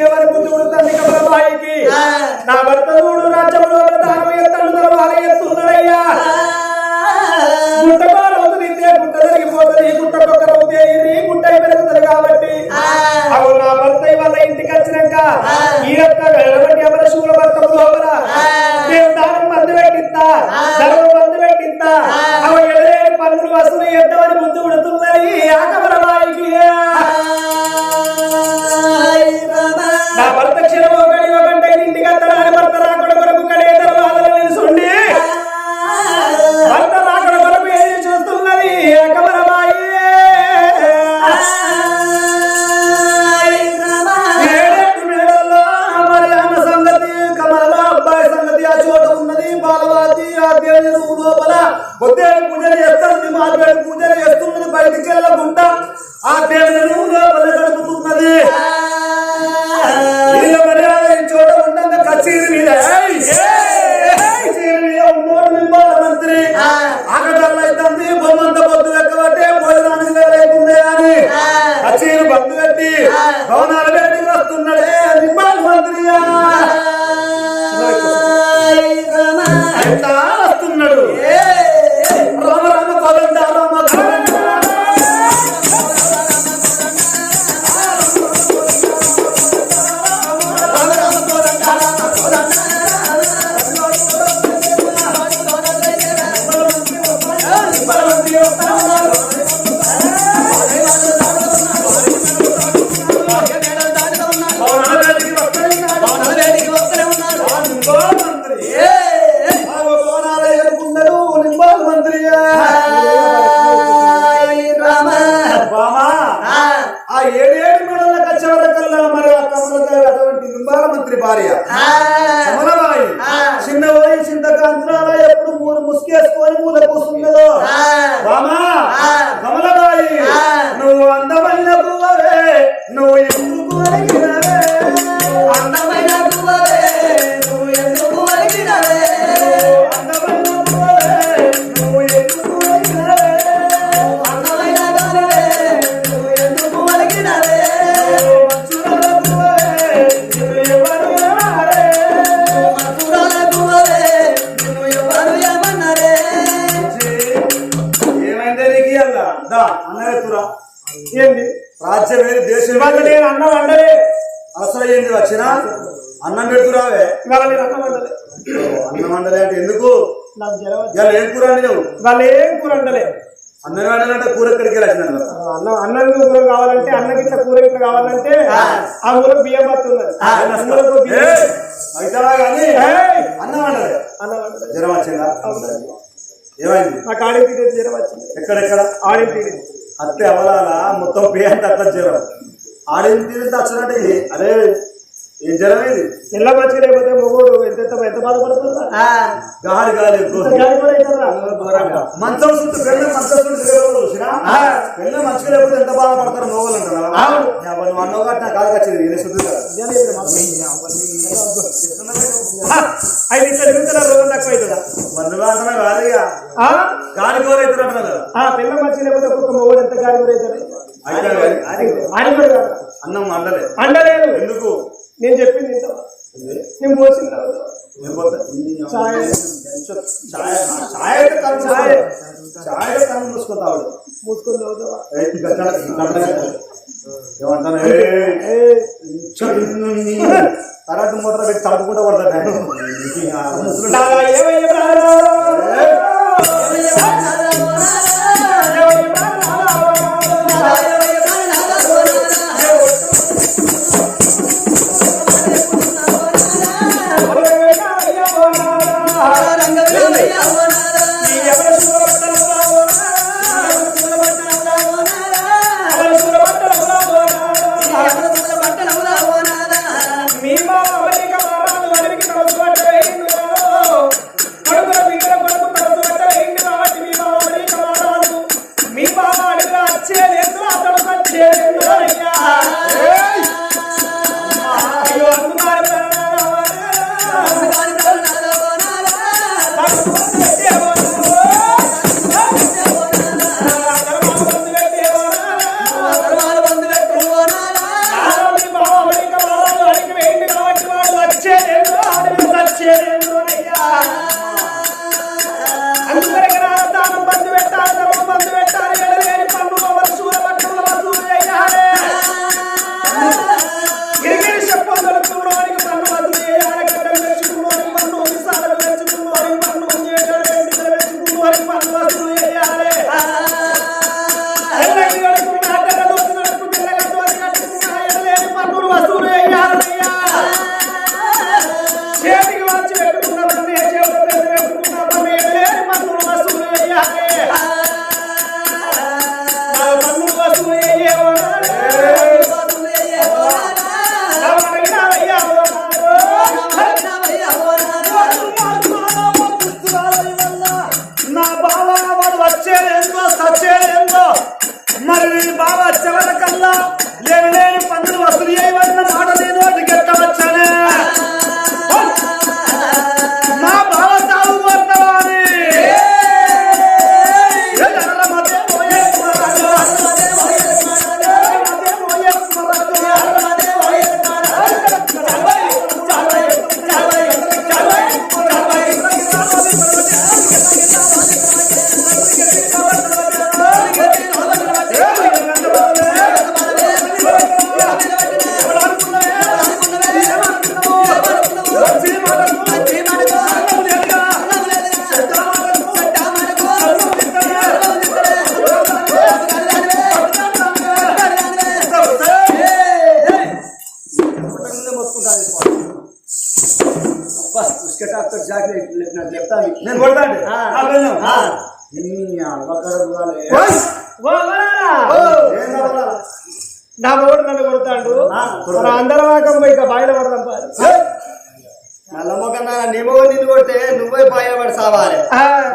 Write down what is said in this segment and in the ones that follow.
ఎవరి బుద్ధి ఉడుతుంది కమలబాయికి నా భర్త చూడు రాజ్యంలో దానం ఎత్తడు బాగా ఎత్తున్నాడయ్యా గుట్టకో రోజు నిందే గుట్ట జరిగిపోతుంది. గుట్ట ఒక్క రోజు ఈ గుట్ట పెరుగుతుంది కాబట్టి. నా భర్త ఇవాళ ఇంటికి వచ్చినాక ఈ యొక్క ఎడబడి ఎవరి శూల భర్త లోపల నేను దానం మందు పెట్టిస్తా. ధర్మం మందు పెట్టిస్తా. అవి ఎడలేని పనులు వసూలు ఎంతవని వాళ్ళు ఏం కూర వండలే. అన్నం వండాలంటే కూర ఎక్కడికి వచ్చిన అన్నం అన్నం కూర కావాలంటే అన్నం ఇట్లా కూర ఇట్లా కావాలంటే ఆ. ఊరు బియ్యం పడుతున్నది అయితే కానీ అన్నం వండలే. అన్నం జ్వరం వచ్చిందా? ఏమైంది? నాకు ఆడింటి జ్వరం వచ్చింది. ఎక్కడెక్కడ? ఆడింటి అత్తే అవలాల మొత్తం పే అంటే అట్లా జ్వరం. ఆడింటి ఇది అరే ఏం జ్వరం ఇది మంచిగా లేకపోతే మొగోడు ఎంత ఎంత బాధపడుతుందా? గాలి గాలి మంచం చుట్టూ మంచం చుట్టూ మంచిగా లేకపోతే ఎంత బాధపడతారు మొగోళ్ళు అంటారా? నువ్వు అన్నో గట్ట కాదు. వచ్చింది ఇది శుద్ధి ఐదు ఇట్లా తిరుగుతున్నారు రోజు తక్కువ అవుతుందా? వంద వాసన కాదు ఇక గాలి కూర అవుతున్నారు కదా. పిల్ల మంచి లేకపోతే ఒక్కొక్క మొగోడు ఎంత గాలి కూర అన్నం అండలే అండలేదు ఎందుకు? నేను చెప్పింది ఇంత నేను మూసుకుంటావు మూసుకొని తాగుతావా ఏమంటాను కరెంట్ మోటార్ పెట్టి తడుపుకుంటూ కొడతాడు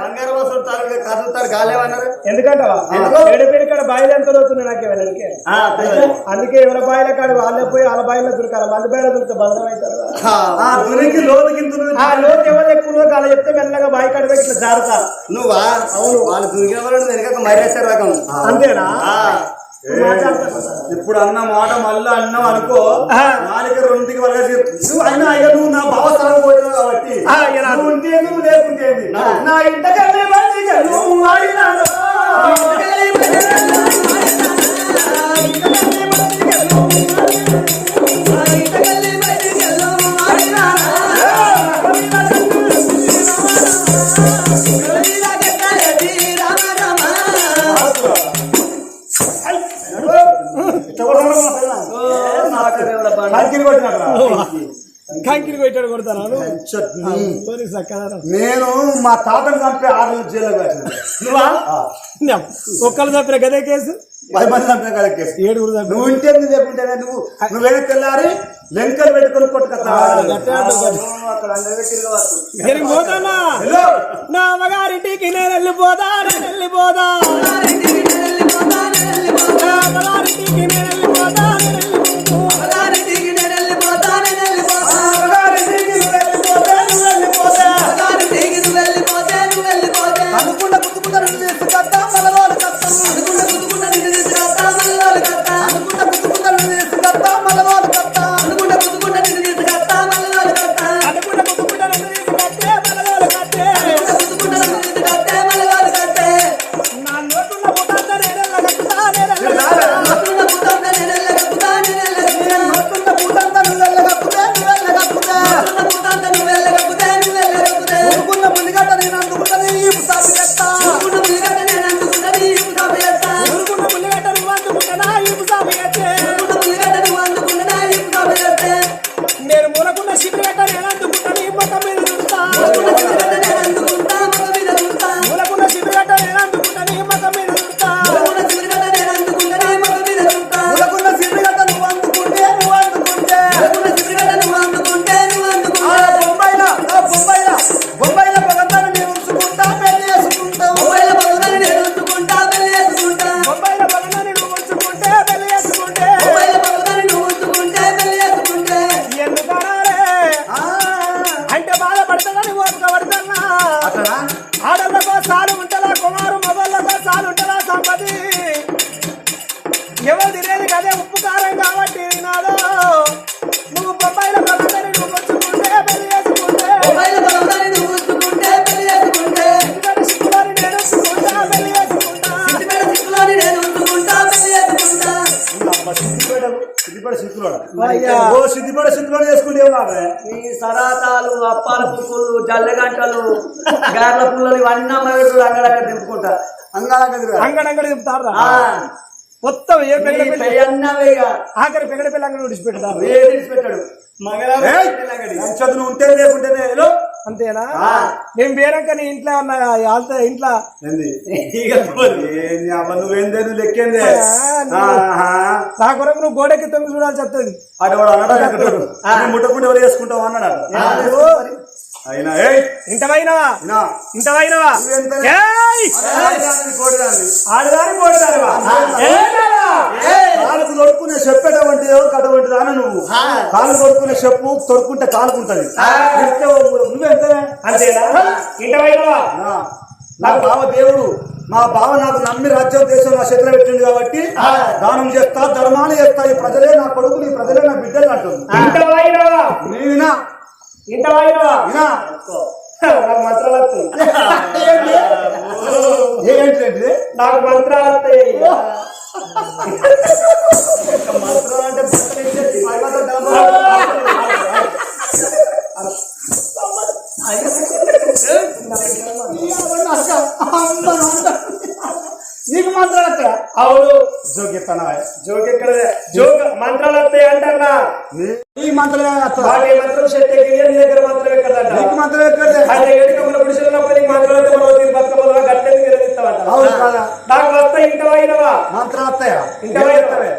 బంగారం వసూలు కదులుతారు బాయిలు ఎంత అవుతుంది నాకు వెళ్ళడానికి. అందుకే ఎవరి బాయిల కాడ వాళ్ళే పోయి వాళ్ళ బాయిలో దొరకాలి. మంది బాయిలో దొరికితే భద్రం అవుతారు. ఆ, దునికి లోతు కింద లోతు ఎవరు ఎక్కువ అలా చెప్తే మెల్లగా బాయి కాడ ఇట్లా జారుతా నువ్వా? అవును. వాళ్ళు దునికిన వాళ్ళు వెనక మైరేసే రకం. అంతేనా. ఇప్పుడు అన్న మాట మళ్ళీ అన్నావు అనుకో. నాలుగు రెండుకి వరగా చెప్పు. అయినా అయ్యా నువ్వు నా బావ స్థలం పోయినావు కాబట్టి ఉంటే నువ్వు లేకుంటే? నా ఇంటకెళ్ళి నువ్వు. కంకిని కొట్టాడు కొడతాను. చట్నీ. నేను మా తాతను చంపే ఆరు వేసిన నువ్వా? ఒక్కళ్ళు చంపిన గదే కేసు? పది మంది చంపిన కదా కేసు. ఏడుగురు నువ్వు ఇంటే నువ్వు లేకుంటే నువ్వు నువ్వేనా తెల్లారి లెంకలు పెట్టుకొని కొట్టుకొస్తా గట్టే అంటావు, గట్టే. అక్కడ అందరికీ తిరగవచ్చు ఇక్కడికి పోతానా? హలో. నా అమ్మగారింటికి నేను వెళ్ళిపోదా నేను వెళ్ళిపోదా నా నేను వెళ్ళిపోతా గార్ల పుల్లలు ఇవన్నీ అమ్మగట్టు అంగడక్కడ దింపుకుంటా అంగాలంగా అంగడంగడి చెప్తారా ఆ, మొత్తం ఏ ఇక. ఆఖరి పెగడ పిల్ల అంగడి విడిచిపెడతారు వేడి పెట్టాడు చదువు ఉంటే లేకుంటేనే. అంతేనా. నేను వేరక్క నీ ఇంట్లో ఉన్న ఇంట్లో. నువ్వేందే? నువ్వు లెక్కేందే. నా కొరకు నువ్వు గోడెక్కి తొంగి చూడాల్సి వస్తుంది అటు వాడు అన్నాడు? అక్కడ నువ్వు ముట్టకుండా ఎవరు చేసుకుంటావు అన్నాడు? అయినా ఏయ్! కోడిదాన్ని ఆడదాని పోడదానివా కాలుకు చెప్పేటటువంటి కటువంటి దాన నువ్వు. కాలు తొడుక్కునే చెప్పు తొడుక్కుంటే కాలుకుంటది చెప్తే నువ్వెంత అంతేనా? ఇంటమైనవా నా. బావ దేవుడు. మా బావ నాకు నమ్మి రాజ్యం దేశం నా చేతిలో పెట్టింది కాబట్టి దానం చేస్తా ధర్మాలు చేస్తా. ఈ ప్రజలే నా కొడుకులు ఈ ప్రజలే నా బిడ్డలు అంటుంది. వినా నాకు మంత్రాలు వస్తాయి నాకు మంత్రాలు వస్తాయి మంత్రాలు అంటే. నీకు మంత్రాలు వస్తాయా? అవును. జోగిస్తానా జోక్ ఎక్కడ జోక్ మంత్రాలు వస్తాయి అంటారా నీకు వస్తుందా? వాటి మంత్రం శక్తి నీ దగ్గర మంత్రం ఎక్కదంట? నీకు మంత్రం ఎక్కడ అదే గడిక మన గుడిసెలున్నప్పుడు నీకు మంత్రాలు వస్తే మనం దీని గట్టెలు అవును కదా. నాకు వస్తాయి ఇంటమైనవా మంత్రం వస్తాయా? ఇంటమైనవా రే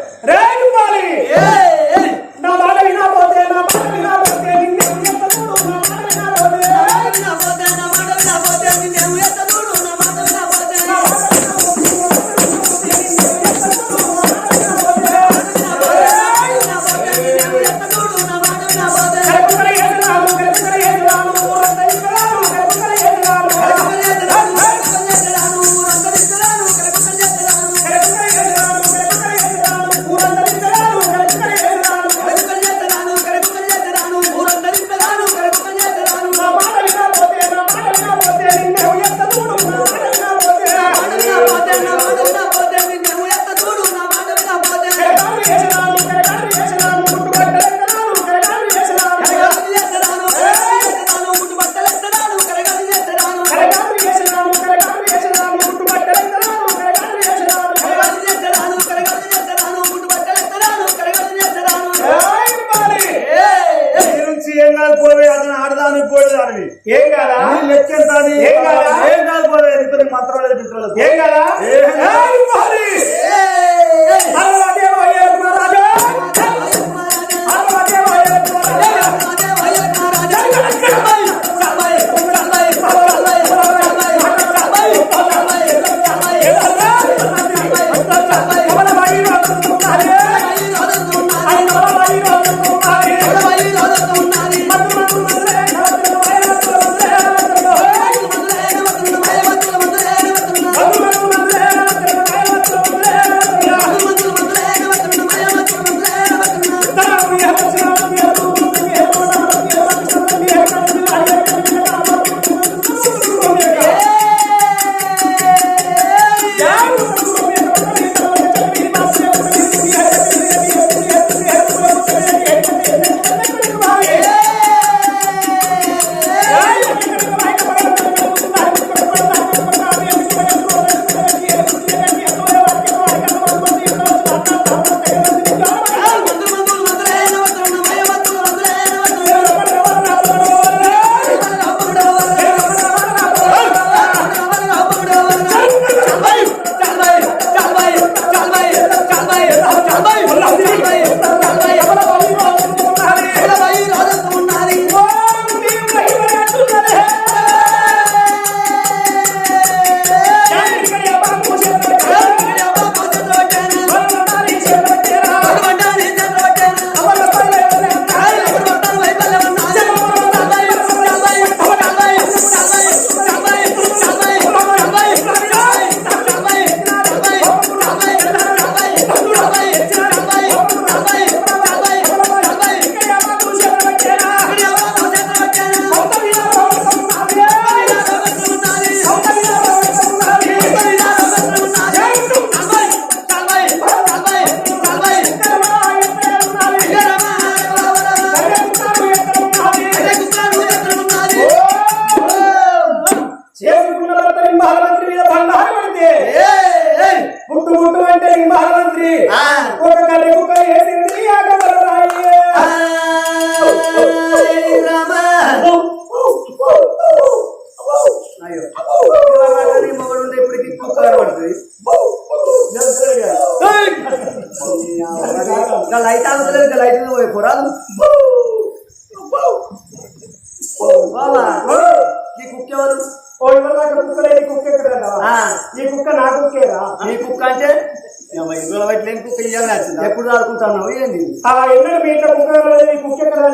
ఎన్నడ మీ ఇంట్లో కుక్క ఈ కుక్క ఎక్కడ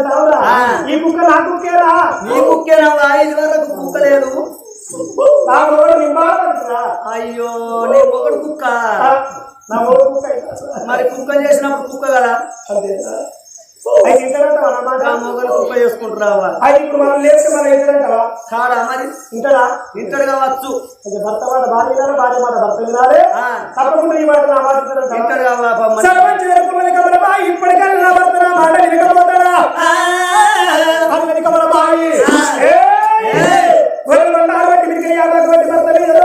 ఆ. ఈ కుక్క నా కుక్కేరా? నీ కుక్కేనవ్వా ఇది వరకు కుక్క లేదు. నా మొగడు నింబారా అయ్యో నీ మొగడు కుక్క. నా మొగడు కుక్క. మరి కుక్క చేసినప్పుడు కుక్క కదా? అంతేనా? అయితే ఇంటాడంటావా నా మాట ఆ మొగడు కుక్క చేసుకుంటున్నావా అయితే ఇప్పుడు మనం లేస్తే మనం ఇంటాడంటావా కాడా మరి? ఇంటాడా ఇంతడు కావచ్చు. అంటే భర్త మాట భార్య వినాలి భార్య మాట భర్త వినాలి. తప్పకుండా ఈ మాట నా ఇప్పటికైనా నా భర్త నా మాట వినకపోతాడా? యాభై భర్త మీద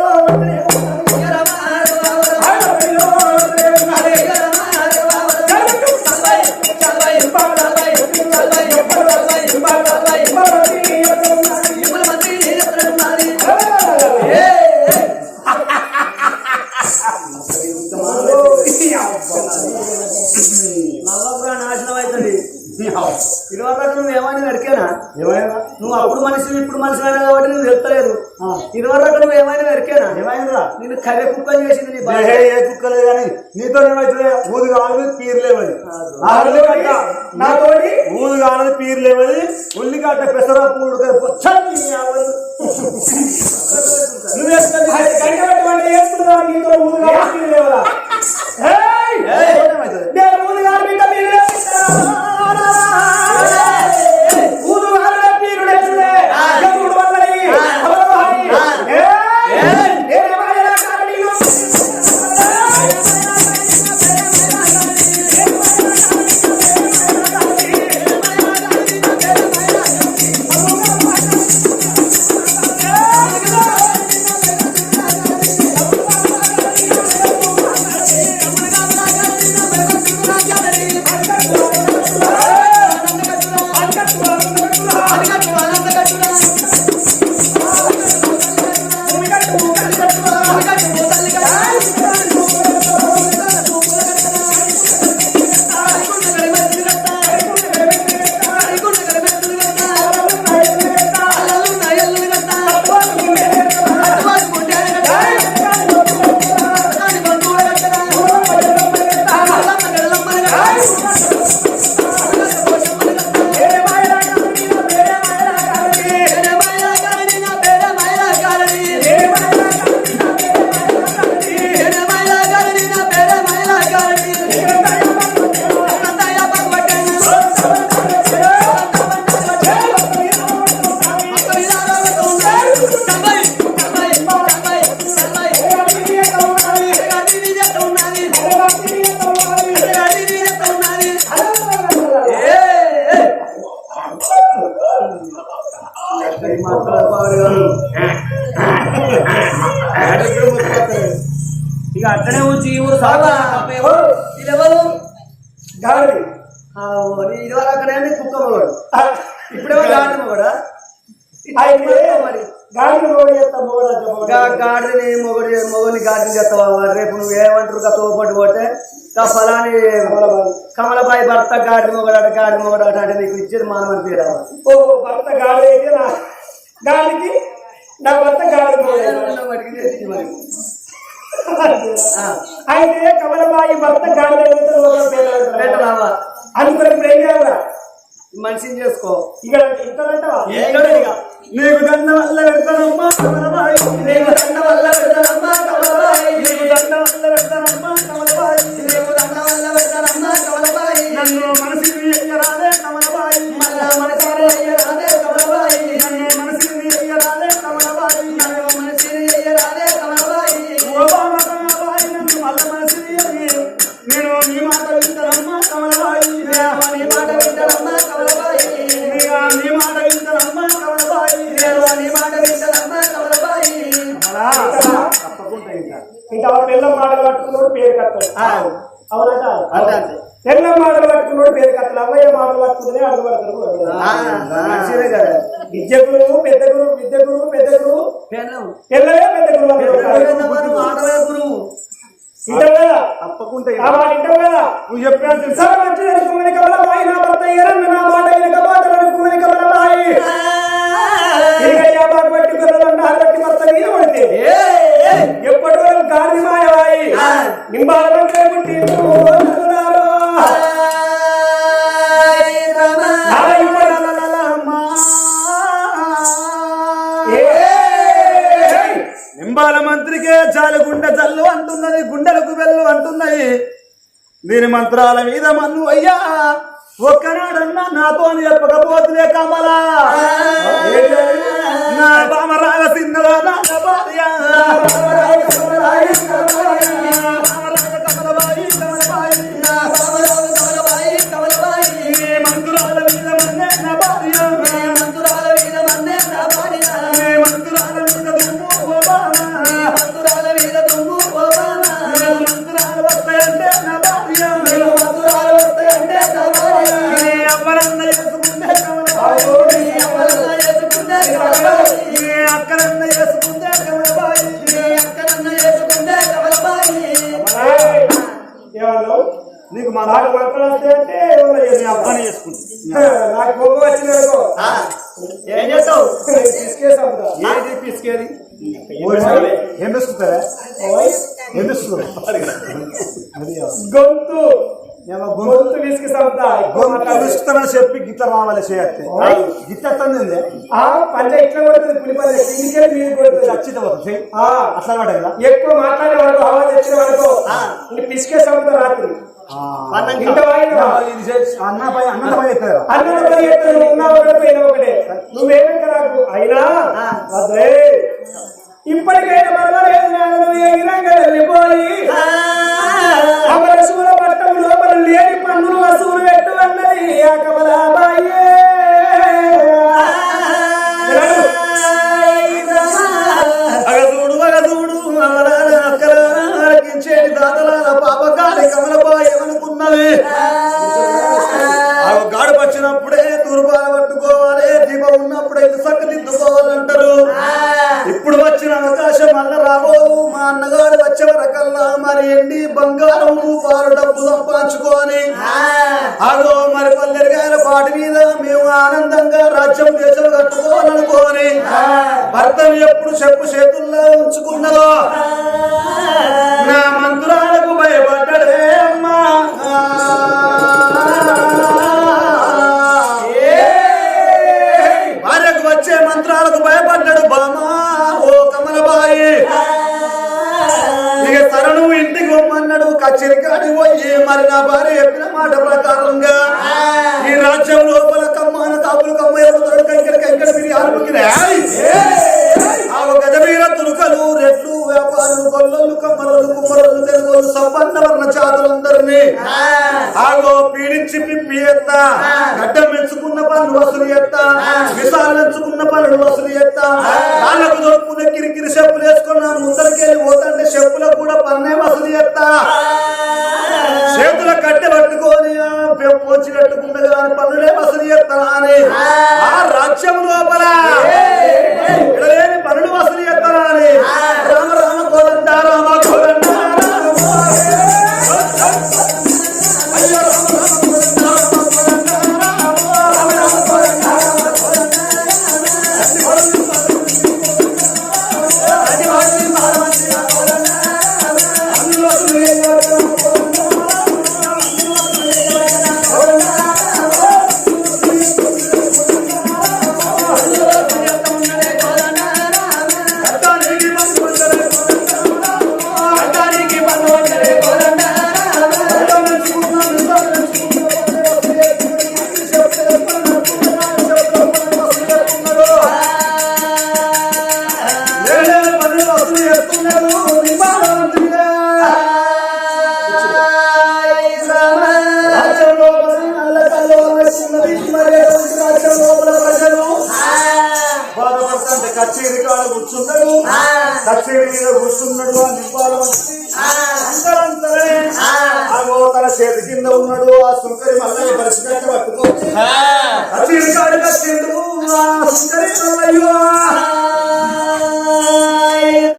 Let's go. కర్రె కుక్క చేసింది నీ ఏ ఏ కుక్కలేదు కానీ నీతో ఏమైతుంది ఊదు కావాలి పీర్లేమది నాతోటి? నాతోటి? ఊదు కావాలి పీర్లేమది ఉల్లిగడ్డ పెసర పూడు అది కంటబెట్టమంటే వేసుకున్నావు నీతో ఊరుగా ఇప్పుడేమో గాడి మగడా అయితే గాడిని మొగడి మొగని గాడిని చేస్తావా? రేపు నువ్వు ఏమంటారు? గా తోపటి పోతే ఫలాని కమలబాయి. భర్త గాడి మొగడాట గాడి మొగడాట అంటే నీకు ఇచ్చేది మానవని పేరు ఓ భర్త గాడి అయితే నా గాడికి నా భర్త గాడి అయితే. కమలబాయి భర్త గాడి పెట్టరావా అనుకుని ఇప్పుడు ఏం చేయాలా మనిషిని చేసుకో. ఇక్కడ ఇక. నీకు దండ వల్ల పెడతానమ్మా కమలబాయి. నీకు దండ వల్ల పెడతానమ్మా కమలబాయి. నీకు దండ వల్ల పెడతానమ్మా కమలబాయి. నీకు దండ వల్ల పెడతానమ్మా కమలబాయి. నన్ను మనసుని మంత్రాల మీద మన్ను అయ్యా. ఒక్కనాడన్నా నాతో చెప్పకపోతులే కమలా. నా బామ రాగసిందలో నా భార్య వస్తాయంటే. అబ్బాయి చేసుకుంటా నాకు బొమ్మ వచ్చిన ఏం చేస్తావు? పిసికేది ఏం పిసుకుతారా ఏం పిసుకుతారు గొంతు. గొంతు. గొంతు పిసుకుతానని చెప్పి గిట్ల రావాలి చేయత్తే. గిట్ల ఆ పంచ ఇట్లా కొడుతుంది పులి పంచ కిందికెళ్ళి మీద కొడుతుంది. ఖచ్చిత పోతుంది ఆ, అట్లా పడ్డ కదా? ఎక్కువ మాట్లాడే వరకు హవా తెచ్చిన వరకు ఇంక పిసికే సముద్రం రాత్రి. నువ్వేమంట నాకు? అయినా? అదే. ఇప్పటికైనా పర్వాలేదు నాయన, నువ్వు ఎగిరంగా వెళ్ళిపోయి? అమరశూల పట్టం లోపల లేని పన్నులు వసూలు పెట్టు అన్నది ఆ పాపకాలి కమలపాయమనుకున్నవి ఆ గాడు వచ్చినప్పుడే దుర్బాల పట్టుకోవాలి దీపం ఉన్నప్పుడే సక్క దిద్దుకోవాలంటారు. ఇప్పుడు వచ్చిన అవకాశం మళ్ళా రాబోవు మా అన్నగారు వచ్చే వరకల్లా మరి ఎండి బంగారం పాలు డబ్బు సంపాదించుకొని. అదో మరి పల్లెరు గారి పాటి మీద మేము ఆనందంగా రాజ్యం దేశం కట్టుకోవాలనుకోని. భర్తను ఎప్పుడు చెప్పు చేతుల్లో ఉంచుకున్నదో? నా మంత్రాలకు పొమ్మన్నాడు కచ్చిరికాడి పోయి మరి నా భార్య చెప్పిన మాట ప్రకారంగా ఈ రాజ్యం లోపల కమ్మాన కాపులు కమ్మ ఎవరు కంకెర కంకెర తిరిగి ఆరుముకిరే ఆ గజవీర తురుకలు రెట్లు వ్యాపారులు కొల్లలు కమ్మలు కుమ్మరులు తెలుగులు సంపన్న వర్ణ జాతులందరినీ ఆగో పీడించి పిప్పి ఎత్త గడ్డం పెంచుకున్న పనులు వసూలు ఎత్త విసాలు పెంచుకున్న పనులు వసూలు ఎత్త. కాళ్ళకు దొరుకునే కిరికిరి చెప్పులు వేసుకున్నాను ముందరికెళ్ళి పోతంటే చెప్పులకు కూడా పన్నే వసూలు ఎత్త. చేతుల కట్టె పట్టుకొని కట్టుకుంటే కానీ పనులే వసూలు ఎత్తా అని ఆ రాజ్యం లోపల పనులు వసూలు ఎత్తారా అని రామ రామ